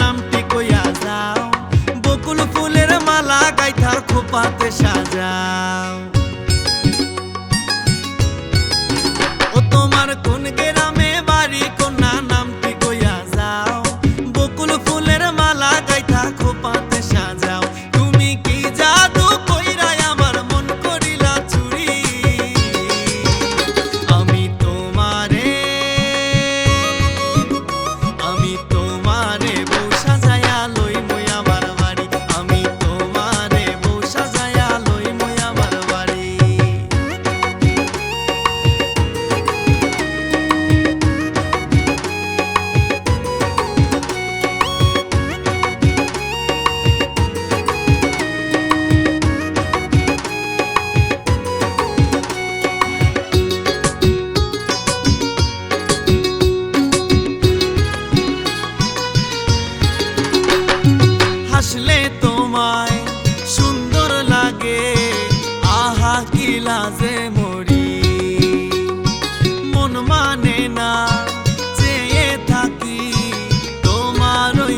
নামটি কইয়া যাও। বকুল ফুলের মালা গাইথার খোপাতে সাজাও।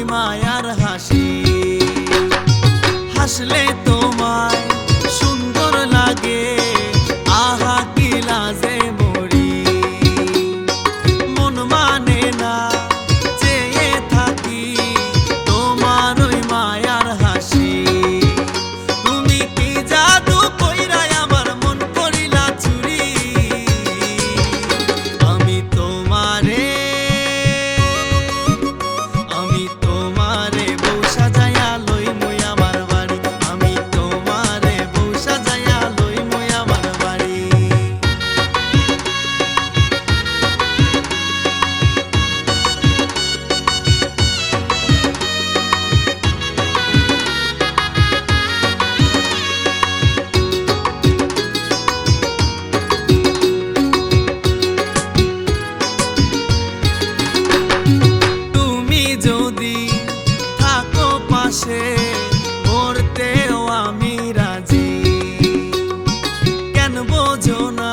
my don't know.